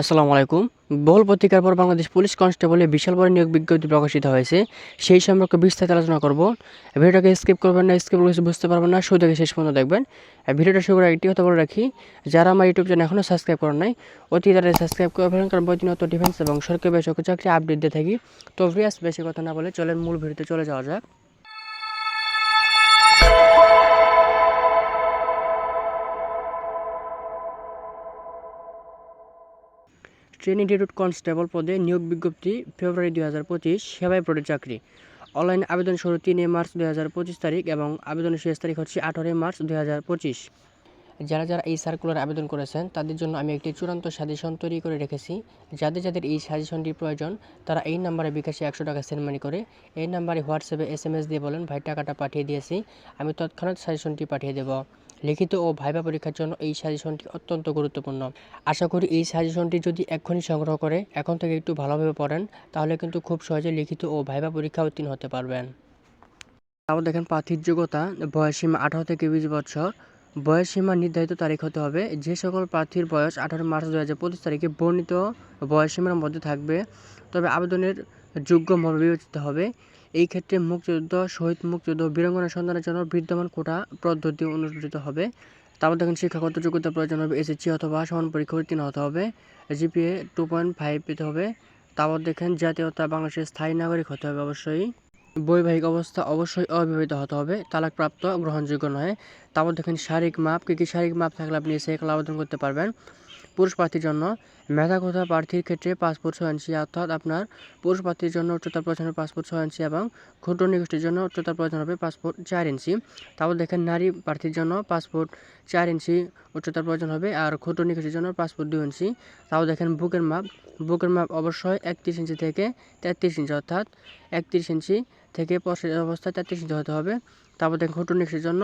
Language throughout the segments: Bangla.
আসসালামু আলাইকুম। বহুল পত্রিকার পর বাংলাদেশ পুলিশ কনস্টেবলে বিশাল বড় নিয়োগ বিজ্ঞপ্তি প্রকাশিত হয়েছে। সেই সম্পর্কে বিস্তারিত আলোচনা করব। ভিডিওটাকে স্কিপ করবেন না, স্কিপ কিছু বুঝতে পারবেন না। শুরু থেকে শেষ পর্যন্ত দেখবেন। ভিডিওটা শুরু করে একটি কথা বলে রাখি, যারা আমার ইউটিউব চ্যানেল এখনও সাবস্ক্রাইব করেন নাই, অতি তাড়াতাড়ি সাবস্ক্রাইব করে ফেলেন, কারণ প্রতিনিয়ত ডিফেন্স এবং সরকারি বেসরকারি চাকরি আপডেট দিয়ে থাকি। তো ভিয়াস বেশি কথা না বলে চলেন মূল ভিডিওতে চলে যাওয়া যাক। ট্রেনিং রিক্রুট কনস্টেবল পদে নিয়োগ বিজ্ঞপ্তি ফেব্রুয়ারি দুই হাজার পঁচিশ, সেবায় পড়ে চাকরি। অনলাইন আবেদন শুরু তিনে মার্চ দুই হাজার পঁচিশ তারিখ এবং আবেদনের শেষ তারিখ হচ্ছে আঠারোই মার্চ দুই হাজার পঁচিশ। যারা যারা এই সার্কুলার আবেদন করেছেন, তাদের জন্য আমি একটি চূড়ান্ত সাজেশন তৈরি করে রেখেছি। যাদের যাদের এই সাজেশনটি প্রয়োজন, তারা এই নাম্বারে বিকাশে একশো টাকা সেন্ড মানি করে, এই নাম্বারে হোয়াটসঅ্যাপে এস এম এস দিয়ে বলেন, ভাই, টাকাটা পাঠিয়ে দিয়েছি, আমি তৎক্ষণাৎ সাজেশনটি পাঠিয়ে দেবো। লিখিত ও ভাইবা পরীক্ষার জন্য এই সাজেশনটি অত্যন্ত গুরুত্বপূর্ণ। আশা করি এই সাজেশনটি যদি এক্ষুনি সংগ্রহ করে, এখন থেকে একটু ভালোভাবে পড়েন, তাহলে কিন্তু খুব সহজে লিখিত ও ভাইবা পরীক্ষা উত্তীর্ণ হতে পারবেন। তারপর দেখেন প্রার্থীর যোগ্যতা বয়সীমা আঠারো থেকে বিশ বছর। বয়সীমা নির্ধারিত তারিখ হতে হবে, যে সকল প্রার্থীর বয়স আঠারো মার্চ দু হাজার পঁচিশ তারিখে বর্ণিত বয়সীমার মধ্যে থাকবে। তবে আবেদনের যোগ্য বিবেচিত হবে। এই ক্ষেত্রে মুক্তিযুদ্ধ, শহীদ মুক্তিযুদ্ধ, বীরাঙ্গনা সন্তানের জন্য বিদ্যমান কোটা পদ্ধতি অনুসৃত হবে। তারপর দেখেন শিক্ষাগত যোগ্যতা প্রয়োজন হবে, এসএসসি অথবা সমান পরীক্ষা উত্তীর্ণ হতে হবে, জিপিএ টু পয়েন্ট ফাইভ পেতে হবে। তারপর দেখেন জাতীয়তা, বাংলাদেশের স্থায়ী নাগরিক হতে হবে অবশ্যই। বৈবাহিক অবস্থা অবশ্যই অবিবাহিত হতে হবে, তালাকপ্রাপ্ত গ্রহণযোগ্য নয়। তারপর দেখেন শারীরিক মাপ, কী কী শারীরিক মাপ থাকলে আপনি সেকেল আবেদন করতে পারবেন। পুরুষ প্রার্থীর জন্য মেধাকোথা প্রার্থীর ক্ষেত্রে পাসপোর্ট ছয় ইঞ্চি অর্থাৎ আপনার পুরুষ প্রার্থীর জন্য উচ্চতার প্রয়োজন হবে পাসপোর্ট ছয় ইঞ্চি এবং ক্ষুদ্র নিগোষ্ঠীর জন্য উচ্চতার প্রয়োজন হবে পাসপোর্ট চার ইঞ্চি। তারপর দেখেন নারী প্রার্থীর জন্য পাসপোর্ট চার ইঞ্চি উচ্চতার প্রয়োজন হবে আর ক্ষুদ্র নিগোষ্ঠীর জন্য পাসপোর্ট দুই ইঞ্চি। তাও দেখেন বুকের মাপ বুকের মাপ অবশ্যই একত্রিশ ইঞ্চি থেকে তেত্রিশ ইঞ্চি অর্থাৎ একত্রিশ ইঞ্চি থেকে প্রসারিত অবস্থায় তেত্রিশ ইঞ্চি হতে হবে। তারপর দেখেন ক্ষুদ্র নিগোষ্ঠীর জন্য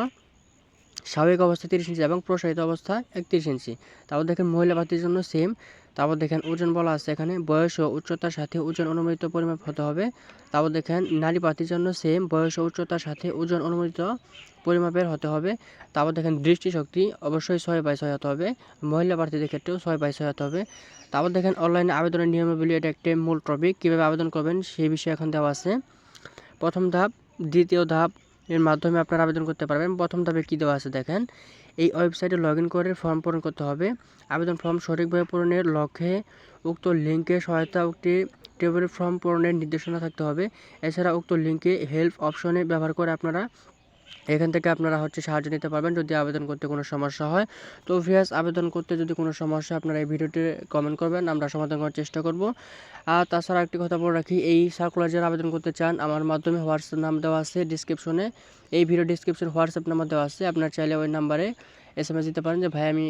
স্বাভাবিক অবস্থা তিরিশ ইঞ্চি এবং প্রসারিত অবস্থা একত্রিশ ইঞ্চি। তারপর দেখেন মহিলা প্রার্থীর জন্য সেম তারপর দেখেন ওজন বলা আছে এখানে। বয়স ও উচ্চতার সাথে ওজন অনুমোদিত পরিমাপ হতে হবে। তারপর দেখেন নারী প্রার্থীর জন্য সেম বয়স ও উচ্চতার সাথে ওজন অনুমোদিত পরিমাপের হতে হবে। তারপর দেখেন দৃষ্টিশক্তি অবশ্যই ছয় বাই ছয় হতে হবে। মহিলা প্রার্থীদের ক্ষেত্রেও ছয় বাই ছয় হতে হবে। তারপর দেখেন অনলাইনে আবেদনের নিয়মাবলী এটা একটি মূল টপিক কীভাবে আবেদন করবেন সেই বিষয়ে এখন দেওয়া আছে। প্রথম ধাপ, দ্বিতীয় ধাপ এর মাধ্যমে আপনারা আবেদন করতে পারবেন। প্রথম ধাপে কী দেওয়া আছে দেখেন। এই ওয়েবসাইটে লগ ইন করে ফর্ম পূরণ করতে হবে। আবেদন ফর্ম সঠিকভাবে পূরণের লক্ষ্যে উক্ত লিঙ্কে সহায়তা উক্তি টেবিল ফর্ম পূরণের নির্দেশনা থাকতে হবে। এছাড়া উক্ত লিঙ্কে হেল্প অপশনে ব্যবহার করে আপনারা এখান থেকে আপনারা হচ্ছে সাহায্য নিতে পারবেন যদি আবেদন করতে কোনো সমস্যা হয়। তো ভিয়াস আবেদন করতে যদি কোনো সমস্যা আপনারা এই ভিডিওটি কমেন্ট করবেন, আমরা সমাধান করার চেষ্টা করব। আর তাছাড়া একটি কথা বলে রাখি, এই সার্কুলার যারা আবেদন করতে চান, আমার মাধ্যমে হোয়াটসঅ্যাপ নাম দেওয়া আছে ডিসক্রিপশনে এই ভিডিও ডিসক্রিপশন হোয়াটসঅ্যাপ নাম্বার দেওয়া আছে, আপনার চাইলে ওই নাম্বারে এস এম এস দিতে পারেন যে, ভাই, আমি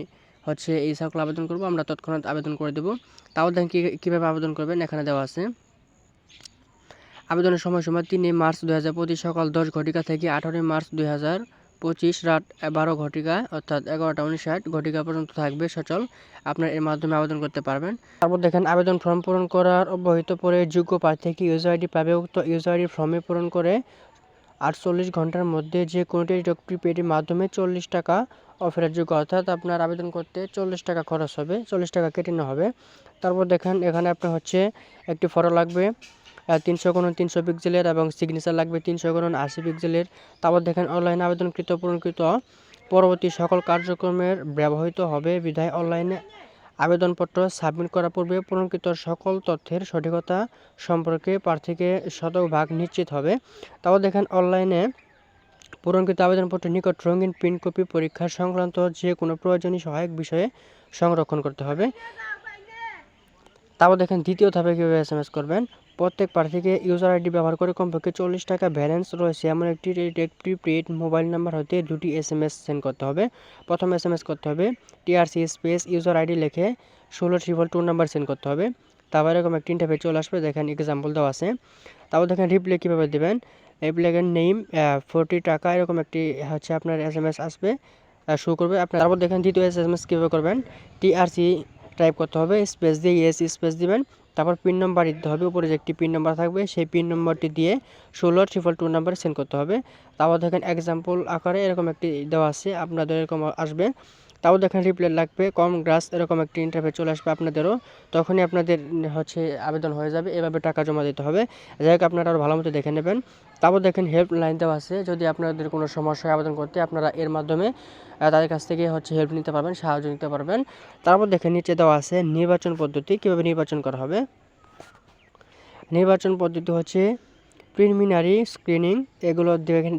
হচ্ছে এই সার্কুলার আবেদন করব, আমরা তৎক্ষণাৎ আবেদন করে দেবো। তাও দেখেন কীভাবে আবেদন করবেন, এখানে দেওয়া আছে। আবেদনের সময়সীমা তিনই মার্চ দুই হাজার পঁচিশ সকাল দশ ঘটিকা থেকে আঠারোই মার্চ দুই হাজার পঁচিশ রাত বারো ঘটিকা, অর্থাৎ এগারোটা উনষাট ঘটিকা পর্যন্ত থাকবে সচল। আপনার এর মাধ্যমে আবেদন করতে পারবেন। তারপর দেখেন, আবেদন ফর্ম পূরণ করার অব্যাহত পরে যোগ্য প্রার্থী থেকে ইউজার আইডি পাবে? উক্ত ইউজার আইডি ফর্মে পূরণ করে আটচল্লিশ ঘণ্টার মধ্যে যে কোনোটি প্রিপেডের মাধ্যমে চল্লিশ টাকা অফারের যোগ্য, অর্থাৎ আপনার আবেদন করতে চল্লিশ টাকা খরচ হবে, চল্লিশ টাকা কেটে নেওয়া হবে। তারপর দেখেন, এখানে আপনার হচ্ছে একটি ফটো লাগবে। তিনশো গুণন তিনশো পিক্সেলের এবং সিগনেচার লাগবে তিনশো গুণন আশি পিক্সেলের তারপর দেখেন অনলাইনে আবেদনকৃত, পূরণকৃত। পরবর্তী সকল কার্যক্রমের ব্যবহৃত হবে বিধায় অনলাইনে আবেদনপত্র সাবমিট করার পূর্বে পূরণকৃত সকল তথ্যের সঠিকতা সম্পর্কে প্রার্থীকে শতভাগ নিশ্চিত হবে। তারপর দেখেন অনলাইনে পূরণকৃত আবেদনপত্র নিকট রঙিন প্রিন্ট কপি পরীক্ষা সংক্রান্ত যে কোনো প্রয়োজনীয় সহায়ক বিষয়ে সংরক্ষণ করতে হবে। তারপর দেখেন দ্বিতীয় ধাপে কীভাবে এস করবেন? প্রত্যেক প্রার্থীকে ইউজার আইডি ব্যবহার করে কমপক্ষে চল্লিশ টাকা ব্যালেন্স রয়েছে। এমন একটি একটি প্রিপেড মোবাইল নাম্বার হতে দুটি এস এম এস সেন্ড করতে হবে। প্রথম এস এম এস করতে হবে টিআরসি স্পেস ইউজার আইডি লিখে ষোলো ট্রিপল টু নাম্বার সেন্ড করতে হবে। তারপর এরকম একটি ইন্টারভিউ চলে আসবে, দেখেন এক্সাম্পল দেওয়া আছে। তারপর দেখেন রিপ্লে কীভাবে দেবেন? রিপ্লেগের নেম ফোরটি টাকা, এরকম একটি হচ্ছে আপনার এস এম এস আসবে শো করবে। আপনার তারপর দেখেন দ্বিতীয় এস এম এস কীভাবে করবেন? টিআরসি টাইপ করতে হবে স্পেস দিয়ে ইএস স্পেস দিবেন। তারপর পিন নম্বর দিতে হবে, উপরে যে একটি পিন নাম্বার থাকবে, সেই পিন নম্বরটি দিয়ে ষোলো ট্রিপল টু নাম্বারে সেন্ড করতে হবে। তারপর দেখেন এক্সাম্পল আকারে এরকম একটি দেওয়া আছে, আপনাদের এরকম আসবে। তাও দেখেন রিপ্লাই লাগবে, কম গ্রাস এরকম একটি ইন্টারভিউ চলে আসবে আপনাদেরও। তখনই আপনাদের, হচ্ছে, আবেদন হয়ে যাবে, এভাবে টাকা জমা দিতে হবে। যাই হোক, আপনারা আরও ভালো মতো দেখে নেবেন। তারপর দেখেন হেল্প লাইন দেওয়া আছে, যদি আপনাদের কোনো সমস্যায় আবেদন করতে, আপনারা এর মাধ্যমে তাদের কাছ থেকে, হচ্ছে হেল্প নিতে পারবেন, সাহায্য নিতে পারবেন। তারপর দেখেন নিচে দেওয়া আছে নির্বাচন পদ্ধতি, কীভাবে নির্বাচন করা হবে? নির্বাচন পদ্ধতি হচ্ছে প্রিলিমিনারি স্ক্রিনিং এগুলো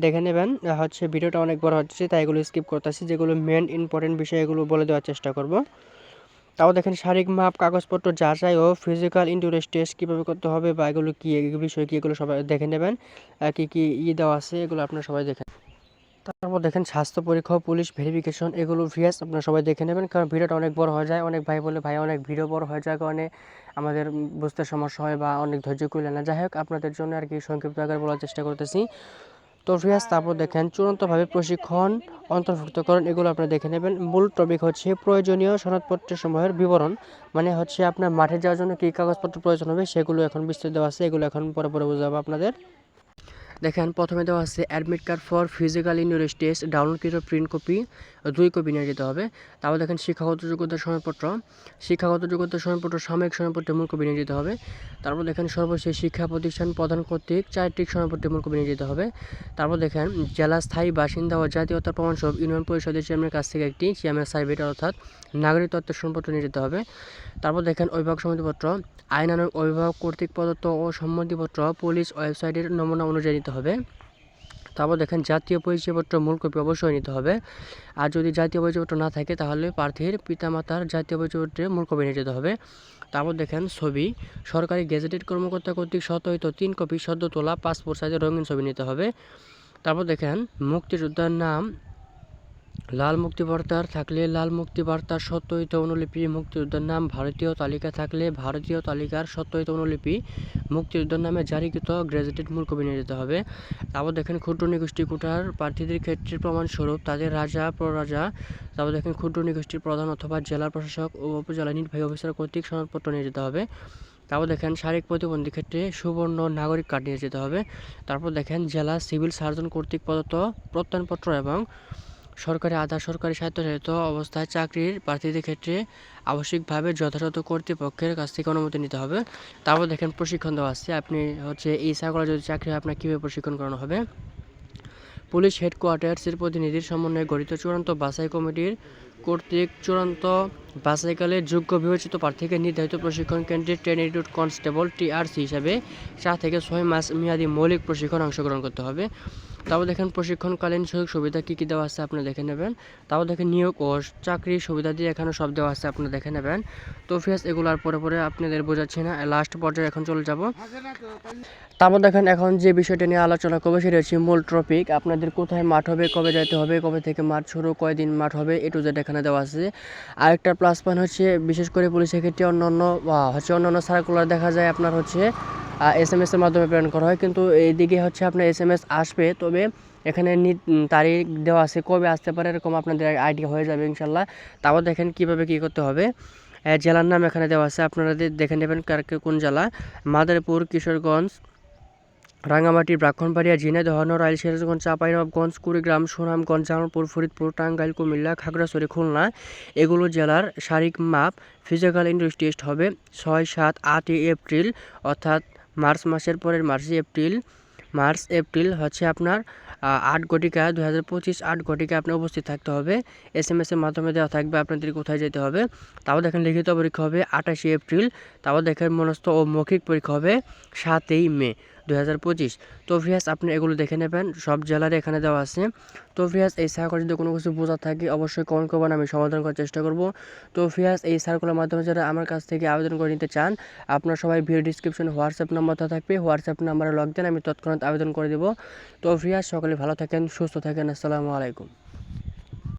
দেখে নেবেন। হচ্ছে ভিডিওটা অনেক বড় হচ্ছে, তাই এগুলো স্কিপ করতেছি, যেগুলো মেন ইম্পর্টেন্ট বিষয়, এগুলো বলে দেওয়ার চেষ্টা করব। তাও দেখেন শারীরিক মাপ, কাগজপত্র যা যাচাই ও ফিজিক্যাল ইন্টুরেস টেস্ট কীভাবে করতে হবে বা এগুলো কী বিষয় কী, এগুলো সবাই দেখে নেবেন। কী কী ই দেওয়া আছে, এগুলো আপনারা সবাই দেখেন তারপর দেখেন স্বাস্থ্য পরীক্ষা, পুলিশ ভেরিফিকেশন এগুলো ভিএস আপনারা সবাই দেখে নেবেন, কারণ ভিডিওটা অনেক বড় হয়ে যায়, অনেক ভাই বলে ভাই, অনেক ভিডিও বড় হয়ে যায় কারণে আমাদের বুঝতে সমস্যা হয় বা অনেক ধৈর্য করলে না। যাই হোক আপনাদের জন্য আর কি সংক্ষিপ্ত আকারে বলার চেষ্টা করতেছি। তো ভিএস তারপর দেখেন, চূড়ান্তভাবে প্রশিক্ষণ অন্তর্ভুক্তকরণ, এগুলো আপনারা দেখে নেবেন। মূল টপিক হচ্ছে প্রয়োজনীয় সনদপত্রের সময়ের বিবরণ মানে হচ্ছে আপনার মাঠে যাওয়ার জন্য কী কাগজপত্র প্রয়োজন হবে, সেগুলো এখন বিস্তারিত দেওয়া আছে, এগুলো এখন পরে পরে বোঝাবো আপনাদের। দেখেন, প্রথমে দেওয়া আছে admit card for physical endurance test ডাউনলোডকৃত print copy দুই কপি নিয়ে যেতে হবে। তারপর দেখেন শিক্ষাগত যোগ্যতার সময়পত্র শিক্ষাগত যোগ্যতার সময়পত্র সাময়িক সময়পত্রের মূল কপি নিয়ে যেতে হবে। তারপর দেখেন সর্বশেষ শিক্ষা প্রতিষ্ঠান প্রধান কর্তৃক চারিত্রিক সময়পত্রের মূল কপি নিয়ে যেতে হবে। তারপর দেখেন জেলা স্থায়ী বাসিন্দা ও জাতীয়তার প্রমাণস্বরূপ ইউনিয়ন পরিষদের চেয়ারম্যানের কাছ থেকে একটি চেয়ারম্যান সার্টিফিকেট অর্থাৎ নাগরিক তত্ত্বের সম্পত্র নিয়ে যেতে হবে। তারপর দেখেন অভিভাবক সমিতিপত্র, আইনানুগ অভিভাবক কর্তৃক প্রদত্ত ও সম্মতিপত্র পুলিশ ওয়েবসাইটের নমুনা অনুযায়ী নিতে হবে। তারপর দেখেন জাতীয় পরিচয়পত্র মূল কপি অবশ্যই নিতে হবে। আর যদি জাতীয় পরিচয়পত্র না থাকে, তাহলে প্রার্থীর পিতামাতার জাতীয় পরিচয়পত্রের মূল কপি নিয়ে যেতে হবে। তারপর দেখেন ছবি, সরকারি গেজেটেড কর্মকর্তা কর্তৃক সতহিত তিন কপি, সদ্য তোলা, পাসপোর্ট সাইজের রঙিন ছবি নিতে হবে। তারপর দেখেন মুক্তিযোদ্ধার নাম লাল মুক্তিবার্তার থাকলে লাল মুক্তিবার্তার সত্যায়িত অনুলিপি মুক্তিযোদ্ধার নাম ভারতীয় তালিকা থাকলে ভারতীয় তালিকার সত্যায়িত অনুলিপি মুক্তিযোদ্ধার নামে জারিকৃত গ্র্যাজুয়েটেড মূল কবি নিয়ে যেতে হবে। তারপর দেখেন ক্ষুদ্র নিগোষ্ঠী কোটার প্রার্থীদের ক্ষেত্রে প্রমাণস্বরূপ তাদের রাজা, প্ররাজা, তারপর দেখেন ক্ষুদ্র নিগোষ্ঠীর প্রধান অথবা জেলা প্রশাসক ও উপজেলা নির্বাহী অফিসার কর্তৃক সনদপত্র নিয়ে যেতে হবে। তারপর দেখেন শারীরিক প্রতিবন্ধী ক্ষেত্রে সুবর্ণ নাগরিক কার্ড নিয়ে যেতে হবে। তারপর দেখেন জেলা সিভিল সার্জন কর্তৃক প্রদত্ত প্রত্যয়নপত্র এবং সরকারি আধা সরকারি স্বায়ত্তশাসিত অবস্থায় চাকরির প্রার্থীদের ক্ষেত্রে আবশ্যিকভাবে যথাযথ কর্তৃপক্ষের কাছ থেকে অনুমতি নিতে হবে। তারপর দেখেন প্রশিক্ষণ দেওয়া আছে। আপনি হচ্ছে এই সার্কুলার যদি চাকরি হয়, আপনার কীভাবে প্রশিক্ষণ করানো হবে? পুলিশ হেডকোয়ার্টার্সের প্রতিনিধির সমন্বয়ে গঠিত চূড়ান্ত বাছাই কমিটির কর্তৃক চূড়ান্ত বাছাইকালে যোগ্য বিবেচিত প্রার্থীকে নির্ধারিত প্রশিক্ষণ কেন্দ্রে ট্রেন কনস্টেবল টিআরসি হিসাবে চার থেকে ছয় মাস মেয়াদী মৌলিক প্রশিক্ষণ অংশগ্রহণ করতে হবে। তারপর দেখেন, প্রশিক্ষণকালীন সুযোগ সুবিধা কী কী দেওয়া আছে আপনি দেখে নেবেন। তারপর দেখেন, নিয়োগ ও চাকরির সুবিধা দিয়ে এখানে সব দেওয়া আছে আপনি দেখে নেবেন। তো ফিয়াস এগুলো আর পরে পরে আপনাদের বোঝাচ্ছি না লাস্ট পর্যায়ে এখন চলে যাব। তারপর দেখেন, এখন যে বিষয়টা নিয়ে আলোচনা করব সেটা হচ্ছে মূল টপিক আপনাদের কোথায় মাঠ হবে, কবে যেতে হবে, কবে থেকে মাঠ শুরু, কয়দিন মাঠ হবে এটু জেড এখানে দেওয়া আছে। আরেকটা প্লাস পয়েন্ট হচ্ছে, বিশেষ করে পুলিশের ক্ষেত্রে অন্য অন্য হচ্ছে অন্য অন্য সার্কুলার দেখা যায় আপনার হচ্ছে এস এম এর মাধ্যমে প্রেরণ করা হয়। কিন্তু এইদিকে হচ্ছে আপনার এস এম এস আসবে, তবে এখানে তারিখ দেওয়া আছে, কবে আসতে পারে এরকম আপনাদের আইডিয়া হয়ে যাবে ইনশাল্লাহ তারপর দেখেন কীভাবে কি করতে হবে। জেলার নাম এখানে দেওয়া আছে, আপনারা দেখে নেবেন কার কোন জেলা। মাদারপুর, কিশোরগঞ্জ রাঙ্গামাটি ব্রাহ্মণবাড়িয়া ঝিনাইদহ নড়াইল সিরাজগঞ্জ, চাঁপাইনবাবগঞ্জ, কুড়িগ্রাম, সুনামগঞ্জ, জামালপুর, ফরিদপুর, টাঙ্গাইল, কুমিল্লা, খাগড়াছড়ি, খুলনা, এগুলো জেলার শারীরিক মাপ ফিজিক্যাল ইন্ডাস্ট্রি টেস্ট হবে ছয় সাত আটই এপ্রিল, অর্থাৎ মার্চ মাসের পরের মার্চ এপ্রিল। মার্চ এপ্রিল হচ্ছে আপনার আট ঘটিকা দু হাজার পঁচিশ আট ঘটিকা আপনার উপস্থিত থাকতে হবে। এস এম এস এর মাধ্যমে দেওয়া থাকবে আপনাদের কোথায় যেতে হবে। তাও দেখেন লিখিত পরীক্ষা হবে আঠাশে এপ্রিল, তাও দেখেন মনস্থ ও মৌখিক পরীক্ষা হবে সাতই মে। দু হাজার পঁচিশ। তো ভিয়াস আপনি এগুলো দেখে নেবেন। সব জেলার এখানে দেওয়া আছে। তো ভিয়াস এই সার্কুলার যদি কোনো কিছু বোঝা থাকে, অবশ্যই কমেন্ট করবেন, আমি সমাধান করার চেষ্টা করব। তো ভিয়াস এই সার্কুলার মাধ্যমে যারা আমার কাছ থেকে আবেদন করে নিতে চান, আপনারা সবাই ভিডিও ডিসক্রিপশনে হোয়াটসঅ্যাপ নাম্বারটা থাকবে। হোয়াটসঅ্যাপ নাম্বারে লগ দেন, আমি তৎক্ষণাৎ আবেদন করে দেবো। তো ভিয়াস সকলে ভালো থাকেন, সুস্থ থাকেন। আসসালামু আলাইকুম।